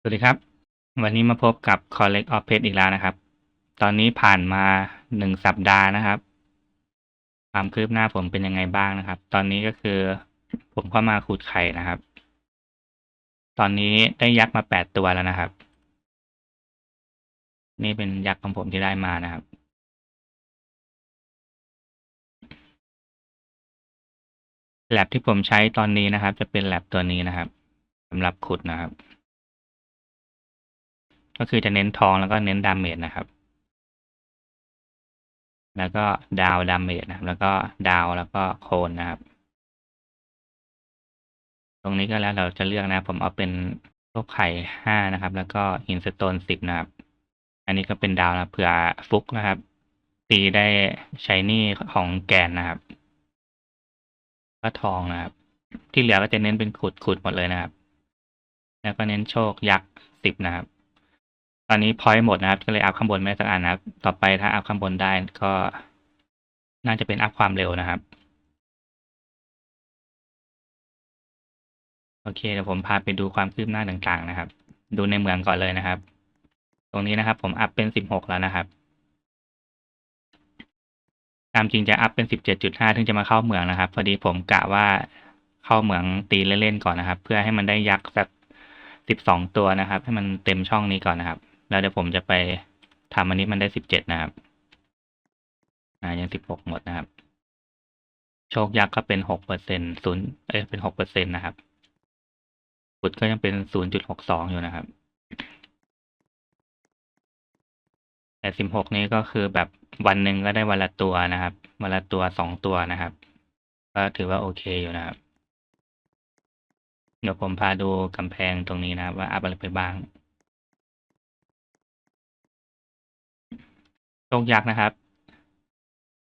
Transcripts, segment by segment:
สวัสดีครับ วันนี้มาพบกับ Collect of Pet อีกแล้วนะครับ ตอนนี้ผ่านมาหนึ่งสัปดาห์นะครับ ความคืบหน้าผมเป็นยังไงบ้างนะครับ ตอนนี้ก็คือ ผมเข้ามาขุดไข่นะครับ ตอนนี้ได้ยักษ์มาแปดตัวแล้วนะครับ นี่เป็นยักษ์ของผมที่ได้มานะครับ แลบที่ผมใช้ตอนนี้นะครับ จะเป็นแลบตัวนี้นะครับสำหรับขุดนะครับ ก็คือจะเน้นทองแล้วก็เน้นดาเมจนะครับ แล้วก็ดาวดาเมจนะครับ แล้วก็ดาวแล้วก็โคนนะครับ ตรงนี้ก็แล้วเราจะเลือกนะ ผมเอาเป็นโลกไข่ห้านะครับ แล้วก็หินสโตนสิบนะครับ อันนี้ก็เป็นดาวนะเผื่อฟุกนะครับ ตีได้ใช้นี่ของแกนนะครับ ก็ทองนะครับ ที่เหลือก็จะเน้นเป็นขุดขุดหมดเลยนะครับ แล้วก็เน้นโชคยักษ์สิบนะครับ ตอนนี้พอยต์หมดนะครับ ก็เลยอัพข้างบนไม่ได้สักอันนะครับ ต่อไปถ้าอัพข้างบนได้ก็น่าจะเป็นอัพความเร็วนะครับ โอเคเดี๋ยวผมพาไปดูความคืบหน้าต่างๆนะครับ ดูในเมืองก่อนเลยนะครับ ตรงนี้นะครับ ผมอัพเป็นสิบหกแล้วนะครับตามจริงจะอัพเป็นสิบเจ็ดจุดห้าถึงจะมาเข้าเมืองนะครับ พอดีผมกะว่าเข้าเมืองตีเล่นๆก่อนนะครับ เพื่อให้มันได้ยักษ์สักสิบสองตัวนะครับ ให้มันเต็มช่องนี้ก่อนนะครับ แล้วเดี๋ยวผมจะไปทำอันนี้มันได้สิบเจ็ดนะครับ อ่ายังสิบหกหมดนะครับ โชคยักษ์ก็เป็นหกเปอร์เซ็นศูนย์เอ้ยเป็นหกเปอร์เซ็นตนะครับขุดก็ยังเป็นศูนย์จุดหกสองอยู่นะครับ แต่สิบหกนี้ก็คือแบบวันหนึ่งก็ได้วันละตัวนะครับ วันละตัวสองตัวนะครับ ก็ถือว่าโอเคอยู่นะครับ เดี๋ยวผมพาดูกำแพงตรงนี้นะครับ ว่าอัพอะไรไปบ้าง โชคยักษ์นะครับ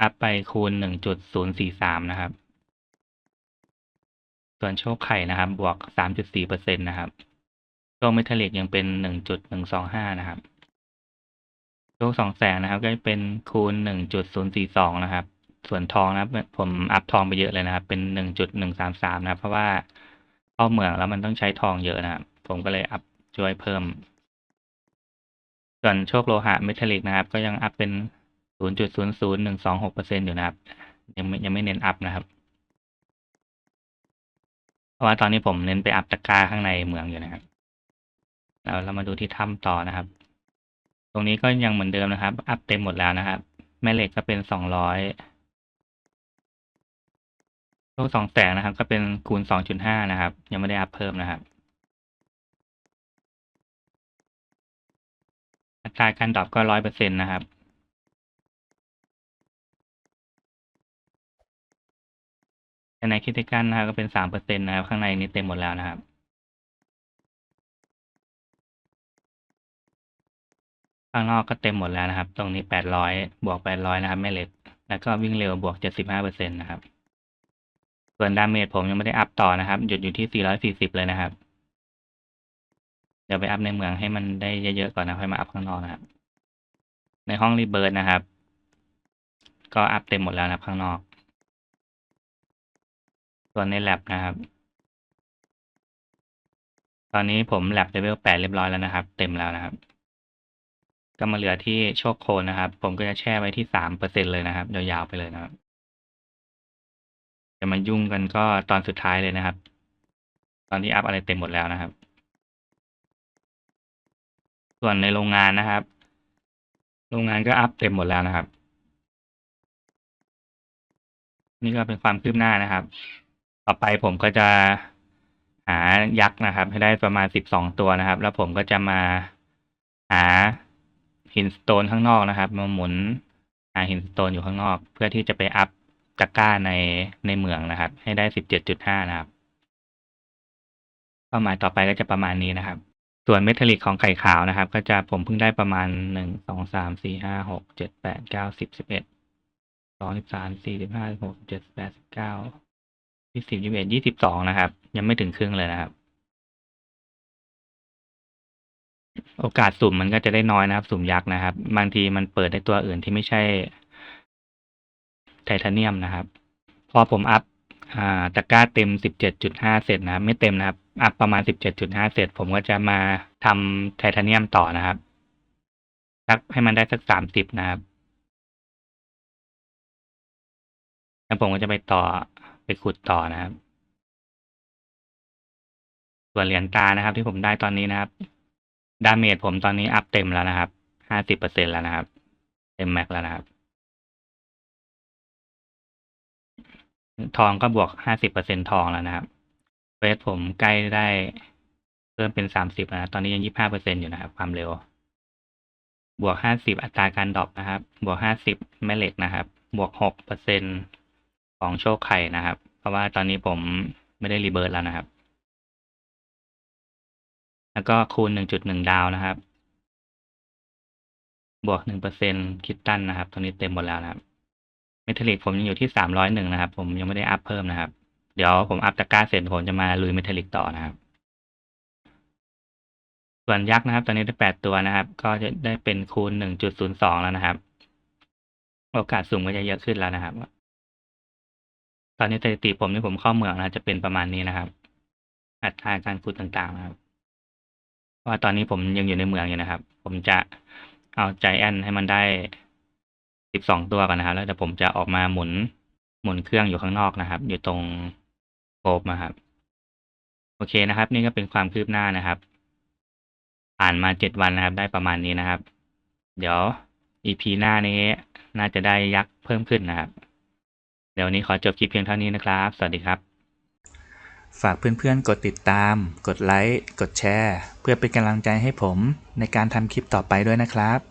อัพไปคูณหนึ่งจุดศูนย์สี่สามนะครับ ส่วนโชคไข่นะครับ บวกสามจุดสี่เปอร์เซ็นตนะครับ โชคเมทัลลิกยังเป็นหนึ่งจุดหนึ่งสองห้านะครับ โชคสองแสงนะครับ ก็เป็นคูณหนึ่งจุดศูนย์สี่สองนะครับ ส่วนทองนะครับ ผมอัพทองไปเยอะเลยนะครับ เป็นหนึ่งจุดหนึ่งสามสามนะครับ เพราะว่าเข้าเมืองแล้วมันต้องใช้ทองเยอะนะครับ ผมก็เลยอัพช่วยเพิ่ม ส่วนโชคโลหะเมทัลลิกนะครับ ก็ยังอัพเป็นศูนย์จุดศูนย์ศูนย์หนึ่งสอยู่นะครับ ยังไม่ยังไม่เน้นอัพนะครับ เพราะว่าตอนนี้ผมเน้นไปอัพตะกร้าข้างในเมืองอยู่นะครับ แล้วเรามาดูที่ถ้ำต่อนะครับ ตรงนี้ก็ยังเหมือนเดิมนะครับ อัพเต็มหมดแล้วนะครับ แม่เหล็กก็เป็นสองร้อยโลกสองแสงนะครับ ก็เป็นคูณสองจุดห้านะครับ ยังไม่ได้อัพเพิ่มนะครับ อัตราการดรอปก็ร้อยเปอร์เซ็นต์นะครับแต่ในคิติกันนะครับก็เป็นสามเปอร์เซ็นต์นะครับ ข้างในนี้เต็มหมดแล้วนะครับข้างนอกก็เต็มหมดแล้วนะครับ ตรงนี้แปดร้อยบวกแปดร้อยนะครับแม่เหล็ก แล้วก็วิ่งเร็วบวกเจ็ดสิบห้าเปอร์เซ็นต์นะครับ ส่วนดาเมจผมยังไม่ได้อัพต่อนะครับ หยุดอยู่ที่สี่ร้อยสี่สิบเลยนะครับ ดี๋ยวไปอัพในเมืองให้มันได้เยอะๆก่อนนะค่อยมาอัพข้างนอกนะครับ ในห้องรีเบิร์ดนะครับ ก็อัพเต็มหมดแล้วนะข้างนอก ส่วนในแลบนะครับ ตอนนี้ผมแลบเลเวลแปดเรียบร้อยแล้วนะครับ เต็มแล้วนะครับ ก็มาเหลือที่โชคโคนนะครับ ผมก็จะแช่ไว้ที่สามเปอร์เซ็นเลยนะครับยาวๆไปเลยนะครับจะมายุ่งกันก็ตอนสุดท้ายเลยนะครับ ตอนที่อัพอะไรเต็มหมดแล้วนะครับ ส่วนในโรงงานนะครับ โรงงานก็อัพเต็มหมดแล้วนะครับ นี่ก็เป็นความคืบหน้านะครับ ต่อไปผมก็จะหายักษ์นะครับ ให้ได้ประมาณสิบสองตัวนะครับ แล้วผมก็จะมาหาหินสโตนข้างนอกนะครับ มาหมุนหาหินสโตนอยู่ข้างนอก เพื่อที่จะไปอัพตะกร้าในในเมืองนะครับ ให้ได้สิบเจ็ดจุดห้านะครับ เป้าหมายต่อไปก็จะประมาณนี้นะครับ ส่วนเมทัลลิกของไข่ขาวนะครับ ก็จะผมเพิ่งได้ประมาณหนึ่งสองสามสี่ห้าหกเจ็ดแปดเก้าสิบสิบเอ็ดสองสิบสามสี่สิบห้าหกสิบเจ็ดแปดสิบเก้ายี่สิบยี่สิบเอ็ดยี่สิบสองนะครับ ยังไม่ถึงครึ่งเลยนะครับ โอกาสสุ่มมันก็จะได้น้อยนะครับ สุ่มยักษ์นะครับ บางทีมันเปิดในตัวอื่นที่ไม่ใช่ไทเทเนียมนะครับ พอผมอัพอ่าตะกร้าเต็มสิบเจ็ดจุดห้าเสร็จนะครับ ไม่เต็มนะครับ อัพประมาณสิบเจ็ดจุดห้าเสร็จ ผมก็จะมาทำไทเทเนียมต่อนะครับสักให้มันได้สักสามสิบนะครับ แล้วผมก็จะไปต่อไปขุดต่อนะครับ ส่วนเหรียญตานะครับ ที่ผมได้ตอนนี้นะครับ ดาเมจผมตอนนี้อัพเต็มแล้วนะครับห้าสิบเปอร์เซ็นแล้วนะครับ เต็มแม็กแล้วนะครับทองก็บวกห้าสิบเปอร์เซ็นทองแล้วนะครับ เฟสผมใกล้ได้เพิ่มเป็นสามสิบนะตอนนี้ยังยี่ห้าเปอร์เซ็นอยู่นะครับ ความเร็ว บวกห้าสิบอัตราการดรอปนะครับ บวกห้าสิบแม่เหล็กนะครับ บวกหกเปอร์เซ็นของโชคไข่นะครับ เพราะว่าตอนนี้ผมไม่ได้รีเบิร์ตแล้วนะครับ แล้วก็คูณหนึ่งจุดหนึ่งดาวนะครับ บวกหนึ่งเปอร์เซ็นคิดตันนะครับ ตอนนี้เต็มหมดแล้วนะครับเมทัลลิกผมยังอยู่ที่สามร้อยหนึ่งนะครับ ผมยังไม่ได้อัพเพิ่มนะครับ เดี๋ยวผมอัพตะกร้าเสร็จผมจะมาลุยเมทัลลิกต่อนะครับ ส่วนยักษ์นะครับ ตอนนี้ได้แปดตัวนะครับ ก็จะได้เป็นคูณหนึ่งจุดศูนย์สองแล้วนะครับ โอกาสสุ่มก็จะเยอะขึ้นแล้วนะครับ ตอนนี้สถิติผมที่ผมเข้าเมืองนะจะเป็นประมาณนี้นะครับ อัตราการขุดต่างๆนะครับเพราะว่าตอนนี้ผมยังอยู่ในเมืองอยู่นะครับ ผมจะเอาใจแอนให้มันได้สิบสองตัวก่อนนะครับ แล้วเดี๋ยวผมจะออกมาหมุนหมุนเครื่องอยู่ข้างนอกนะครับ อยู่ตรง โกบนะครับ โอเคนะครับ นี่ก็เป็นความคืบหน้านะครับ ผ่านมาเจ็ดวันนะครับ ได้ประมาณนี้นะครับ เดี๋ยว EP หน้านี้น่าจะได้ยักษ์เพิ่มขึ้นนะครับ เดี๋ยวนี้ขอจบคลิปเพียงเท่านี้นะครับ สวัสดีครับ ฝากเพื่อนๆ กดติดตาม กดไลค์ กดแชร์ เพื่อเป็นกำลังใจให้ผมในการทำคลิปต่อไปด้วยนะครับ